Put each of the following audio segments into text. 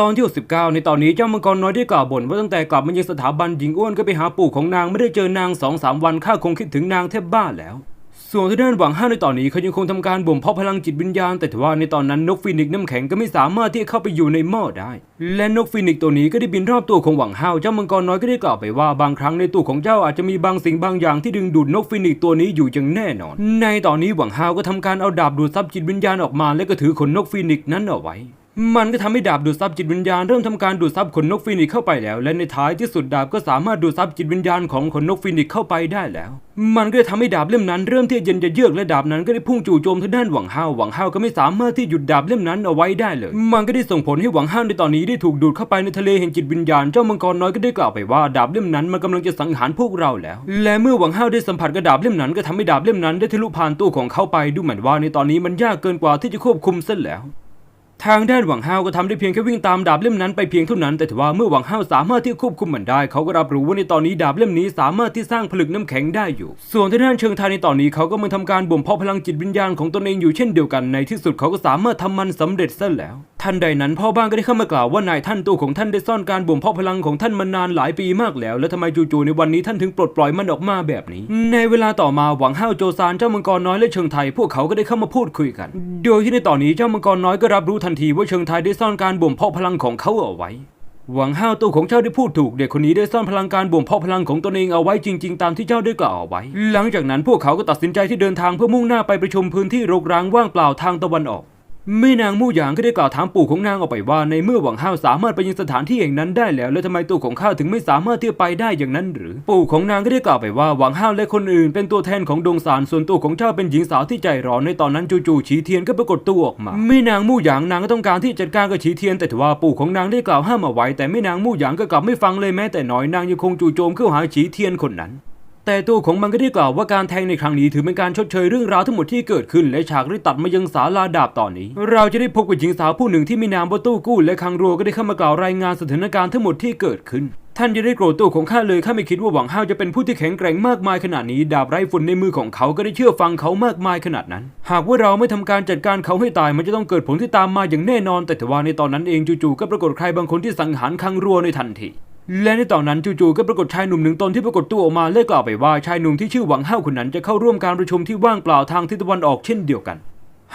ตอนที่ 69 ในตอนนี้เจ้ามังกรน้อยได้กล่าวบ่นว่าตั้งแต่กลับมายังสถาบันหญิงอ้วนก็ไปหาปู่ของนางไม่ได้เจอนางสองสามวันข้าคงคิดถึงนางแทบบ้าแล้ว ส่วนที่ด้านหวังห้าในตอนนี้เขายังคงทำการบ่มเพาะพลังจิตวิญญาณ แต่ทว่าในตอนนั้นนกฟีนิกซ์น้ำแข็งก็ไม่สามารถที่จะเข้าไปอยู่ในหม้อได้ และนกฟีนิกซ์ตัวนี้ก็ได้บินรอบตัวของหวังห้าวเจ้ามังกรน้อยก็ได้กล่าวไปว่าบางครั้งในตัวของเจ้าอาจจะมีบางสิ่งบางอย่างที่ดึงดูดนกฟีนิกซ์ตัวนี้อยู่อย่างแน่นอน ในตอนนี้หวังห้าวก็ทำการเอาดาบดูดซับจิตวิญญาณออกมา และก็ถือขนนกฟีนิกซ์นั้นเอาไว้ มันก็ทำให้ดาบดูดซับจิตวิญญาณเริ่มทำการดูดซับขนนกฟีนิกเข้าไปแล้ว และในท้ายที่สุดดาบก็สามารถดูดซับจิตวิญญาณของขนนกฟีนิกเข้าไปได้แล้ว มันก็เลยทำให้ดาบเล่มนั้นเริ่มที่จะเย็นจะเยือกและดาบนั้นก็ได้พุ่งจู่โจมทางด้านหวังห้าวหวังห้าวก็ไม่สามารถที่หยุดดาบเล่มนั้นเอาไว้ได้เลย มันก็ได้ส่งผลให้หวังห้าวในตอนนี้ได้ถูกดูดเข้าไปในทะเลแห่งจิตวิญญาณเจ้ามังกรน้อยก็ได้กล่าวไปว่าดาบเล่มนั้นมันกำลังจะสังหารพวกเราแล้ว และเมื่อหวังห้าวได้สัมผัสกับดาบเล่มนั้นก็ทำให้ดาบเล่มนั้นได้ทะลุผ่านตัวของเขาไปดูเหมือนว่าในตอนนี้มันยากเกินกว่าที่จะควบคุมเส้นแล้ว ทางด้านหวังห้าวก็ทำได้เพียงแค่วิ่งตามดาบเล่มนั้นไปเพียงเท่านั้น แต่ถือว่าเมื่อหวังห้าวสามารถที่ควบคุมมันได้ เขาก็รับรู้ว่าในตอนนี้ดาบเล่มนี้สามารถที่สร้างผลึกน้ำแข็งได้อยู่ ส่วนทางด้านเชิงทานในตอนนี้เขาก็มาทำการบ่มเพาะพลังจิตวิญญาณของตนเองอยู่เช่นเดียวกันในที่สุดเขาก็สามารถทำมันสำเร็จซะแล้ว ท่านใดนั้นพ่อบ้านก็ได้เข้ามากล่าวว่านายท่านตัวของท่านได้ซ่อนการบ่มเพาะพลังของท่านมานานหลายปีมากแล้ว แล้วทำไมจู่ๆในวันนี้ท่านถึงปลดปล่อยมันออกมาแบบนี้ ในเวลาต่อมาหวังห้าวโจซานเจ้ามังกรน้อยและเชิงไทยพวกเขาก็ได้เข้ามาพูดคุยกัน โดยที่ในตอนนี้เจ้ามังกรน้อยก็รับรู้ทันทีว่าเชิงไทยได้ซ่อนการบ่มเพาะพลังของเขาเอาไว้หวังห้าวตัวของเจ้าได้พูดถูกเด็กคนนี้ได้ซ่อนพลังการบ่มเพาะพลังของตนเองเอาไว้จริง ๆ ตามที่เจ้าได้กล่าวเอาไว้ หลังจากนั้นพวกเขาก็ตัดสินใจที่เดินทางเพื่อมุ่งหน้าไปประชุมพื้นที่รกร้างว่างเปล่าทางตะวันออก แม่นางมู่หยางก็ได้กล่าวถามปู่ของนางออกไปว่า ในเมื่อหวังห้าวสามารถไปยังสถานที่แห่งนั้นได้แล้ว แล้วทำไมตัวของข้าถึงไม่สามารถที่จะไปได้อย่างนั้นหรือ ปู่ของนางก็ได้กล่าวไปว่าหวังห้าวและคนอื่น เป็นตัวแทนของดงสารส่วนตัวของเจ้าเป็นหญิงสาวที่ใจร้อนในตอนนั้นจู่ๆฉีเทียนก็ปรากฏตัวออกมาแม่นางมู่หยางนางก็ต้องการที่จะจัดการกับฉีเทียน แต่ทว่าปู่ของนางได้กล่าวห้ามเอาไว้แต่แม่นางมู่หยางก็กลับไม่ฟังเลยแม้แต่น้อยนางยังคงจู่โจมเข้าหาฉีเทียนคนนั้น แต่ตัวของมันก็ได้กล่าวว่าการแทงในครั้งนี้ถือเป็นการชดเชยเรื่องราวทั้งหมดที่เกิดขึ้น และฉากได้ตัดมายังศาลาดาบตอนนี้ เราจะได้พบกับหญิงสาวผู้หนึ่งที่มีนามว่าตู้กู้ และคังรัวก็ได้เข้ามากล่าวรายงานสถานการณ์ทั้งหมดที่เกิดขึ้นท่านจะได้โกรธตัวของข้าเลยข้าไม่คิดว่าหวังห้าวจะเป็นผู้ที่แข็งแกร่งมากมายขนาดนี้ ดาบไร้ฝุ่นในมือของเขาก็ได้เชื่อฟังเขามากมายขนาดนั้น หากว่าเราไม่ทำการจัดการเขาให้ตายมันจะต้องเกิดผลที่ตามมาอย่างแน่นอน แต่ทว่าในตอนนั้นเองจู่ๆก็ปรากฏใครบางคนที่สังหารคังรัวในทันที และในตอนนั้นจู่ๆก็ปรากฏชายหนุ่มหนึ่งตนที่ปรากฏตัวออกมาและกล่าวไปว่าชายหนุ่มที่ชื่อหวังห้าคนนั้นจะเข้าร่วมการประชุมที่ว่างเปล่าทางทิศตะวันออกเช่นเดียวกัน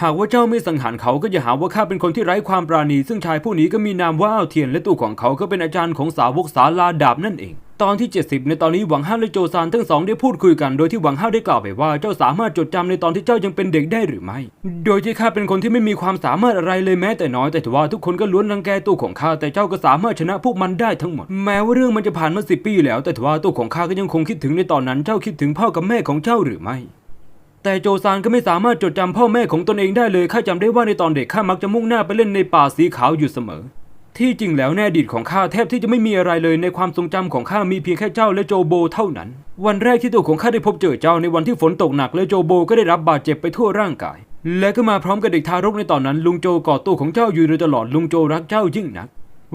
หากว่าเจ้าไม่สังหารเขาก็อย่าหาว่าข้าเป็นคนที่ไร้ความปราณี ซึ่งชายผู้นี้ก็มีนามว่าอ้าวเทียนและตัวของเขาก็เป็นอาจารย์ของสาวกสาลาดาบนั่นเอง ตอนที่ 70 ในตอนนี้หวังห้าวและโจซานทั้งสองได้พูดคุยกันโดยที่หวังห้าวได้กล่าวไปว่าเจ้าสามารถจดจำในตอนที่เจ้ายังเป็นเด็กได้หรือไม่ โดยที่ข้าเป็นคนที่ไม่มีความสามารถอะไรเลยแม้แต่น้อยแต่ถือว่าทุกคนก็ล้วนรังแกตัวของข้าแต่เจ้าก็สามารถชนะพวกมันได้ทั้งหมด แม้ว่าเรื่องมันจะผ่านมาสิปีแล้ว แต่ถือว่าตัวของข้าก็ยังคงคิดถึงในตอนนั้นเจ้าคิดถึงพ่อกับแม่ของเจ้าหรือไม่แต่โจซานก็ไม่สามารถจดจำพ่อแม่ของตนเองได้เลย ข้าจำได้ว่าในตอนเด็กข้ามักจะมุ่งหน้าไปเล่นในป่าสีขาวอยู่เสมอ ที่จริงแล้วในอดีตของข้าแทบที่จะไม่มีอะไรเลยในความทรงจำของข้ามีเพียงแค่เจ้าและโจโบเท่านั้น วันแรกที่ตัวของข้าได้พบเจอเจ้าในวันที่ฝนตกหนักและโจโบก็ได้รับบาดเจ็บไปทั่วร่างกาย และก็มาพร้อมกับเด็กทารกในตอนนั้น ลุงโจกอดตัวของเจ้าอยู่โดยตลอดลุงโจรักเจ้ายิ่งนัก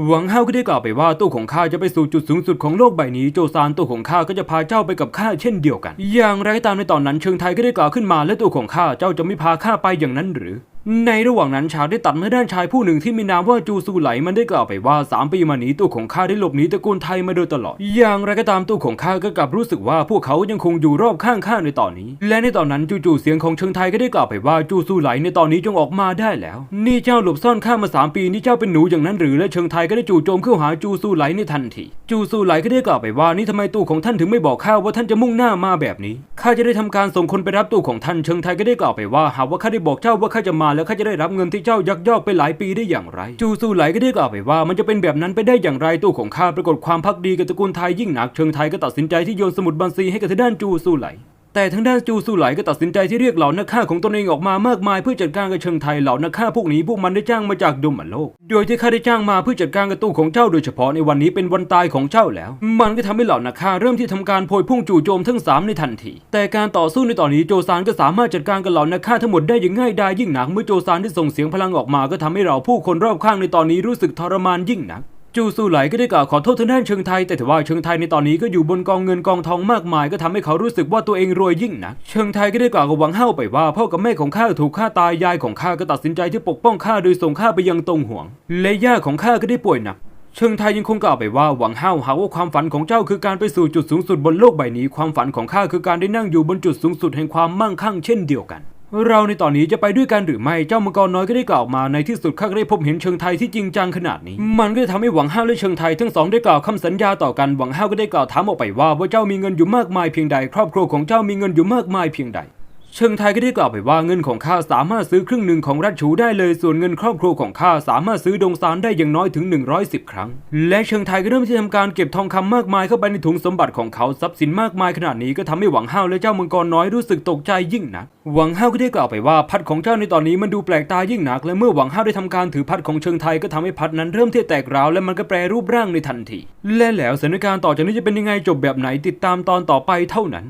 หวังห้าก็ได้กล่าวไปว่าตัวของข้าจะไปสู่จุดสูงสุดของโลกใบนี้โจซานตัวของข้าก็จะพาเจ้าไปกับข้าเช่นเดียวกัน อย่างไรก็ตามในตอนนั้นเชิงไทยก็ได้กล่าวขึ้นมาและตัวของข้าเจ้าจะไม่พาข้าไปอย่างนั้นหรือ ในระหว่างนั้นฉากได้ตัดมาด้านชายผู้หนึ่งที่มีนามว่าจูซูไหลมันได้กล่าวไปว่าสามปีมานี้ตัวของข้าได้หลบหนีตระกูลไทยมาโดยตลอด อย่างไรก็ตามตัวของข้าก็กลับรู้สึกว่าพวกเขายังคงอยู่รอบข้างข้าในตอนนี้ และในตอนนั้นจู่ๆเสียงของเชิงไทยก็ได้กล่าวไปว่าจูซูไหลในตอนนี้จงออกมาได้แล้ว นี่เจ้าหลบซ่อนข้ามาสามปีนี่เจ้าเป็นหนูอย่างนั้นหรือและเชิงไทยก็ได้จู่โจมเข้าหาจูซูไหลในทันทีจูซูไหลก็ได้กล่าวไปว่านี่ทำไมตู้ของท่านถึงไม่บอกข้าว่าท่านจะมุ่งหน้ามาแบบนี้ข้าจะได้ทำการส่งคนไปรับตู้ของท่านเชิงไทยก็ได้กล่าวไปว่าหากว่าข้าได้บอกเจ้าว่าข้าจะมาแล้วข้าจะได้รับเงินที่เจ้ายักยอกไปหลายปีได้อย่างไร จูซูไหลก็ได้กล่าวไปว่ามันจะเป็นแบบนั้นไปได้อย่างไรตู้ของข้าปรากฏความพักดีกับตระกูลไทยยิ่งหนักเชิงไทยก็ตัดสินใจที่โยนสมุดบัญชีให้กับทางด้านจูซูไหล แต่ทางด้านจูซูไหลก็ตัดสินใจที่เรียกเหล่านักฆ่าของตนเองออกมามากมายเพื่อจัดการกับเชิงไทยเหล่านักฆ่าพวกนี้พวกมันได้จ้างมาจากดมโลก โดยที่ข้าได้จ้างมาเพื่อจัดการกับตู้ของเจ้าโดยเฉพาะในวันนี้เป็นวันตายของเจ้าแล้ว มันก็ทำให้เหล่านักฆ่าเริ่มที่ทำการโพยพุ่งจู่โจมทั้งสามในทันที แต่การต่อสู้ในตอนนี้โจซานก็สามารถจัดการกับเหล่านักฆ่าทั้งหมดได้อย่างง่ายดายยิ่งหนักเมื่อโจซานได้ส่งเสียงพลังออกมาก็ทำให้เราผู้คนรอบข้างในตอนนี้รู้สึกทรมานยิ่งหนัก จูซูไหลก็ได้กล่าวขอโทษทางด้านเชิงไทย แต่ถือว่าเชิงไทยในตอนนี้ก็อยู่บนกองเงินกองทองมากมาย ก็ทำให้เขารู้สึกว่าตัวเองรวยยิ่งนักเชิงไทยก็ได้กล่าวกับหวังเฮาไปว่าพ่อกับแม่ของข้าถูกฆ่าตายยายของข้าก็ตัดสินใจที่ปกป้องข้าโดยส่งข้าไปยังตงหวง และย่าของข้าก็ได้ป่วยหนักเชิงไทยยังคงกล่าวไปว่าหวังเฮาหากว่าความฝันของเจ้าคือการไปสู่จุดสูงสุดบนโลกใบนี้ ความฝันของข้าคือการได้นั่งอยู่บนจุดสูงสุดแห่งความมั่งคั่งเช่นเดียวกัน เราในตอนนี้จะไปด้วยกันหรือไม่ เจ้ามังกรน้อยก็ได้กล่าวมาในที่สุดข้าก็ได้พบเห็นเชิงไทยที่จริงจังขนาดนี้ มันก็ได้ทำให้หวังห้าวและเชิงไทยทั้งสองได้กล่าวคำสัญญาต่อกันหวังห้าวก็ได้กล่าวถามออกไปว่าว่าเจ้ามีเงินอยู่มากมายเพียงใด ครอบครัวของเจ้ามีเงินอยู่มากมายเพียงใด เชิงไทยก็ได้กล่าวไปว่าเงินของข้าสามารถซื้อครึ่งหนึ่งของรัชชูได้เลย ส่วนเงินครอบครัวของข้าสามารถซื้อดงซานได้อย่างน้อยถึง 110 ครั้ง และเชิงไทยก็เริ่มที่จะทำการเก็บทองคำมากมายเข้าไปในถุงสมบัติของเขาทรัพย์สินมากมายขนาดนี้ก็ทำให้หวังห้าวและเจ้ามังกรน้อยรู้สึกตกใจยิ่งนัก หวังห้าวก็ได้กล่าวไปว่าพัดของเจ้าในตอนนี้มันดูแปลกตายิ่งนัก และเมื่อหวังห้าวได้ทำการถือพัดของเชิงไทยก็ทำให้พัดนั้นเริ่มที่แตกร้าวและมันก็แปรรูปร่างในทันที และแล้วสถานการณ์ต่อจากนี้จะเป็นยังไงจบแบบไหนติดตามตอนต่อไปเท่านั้น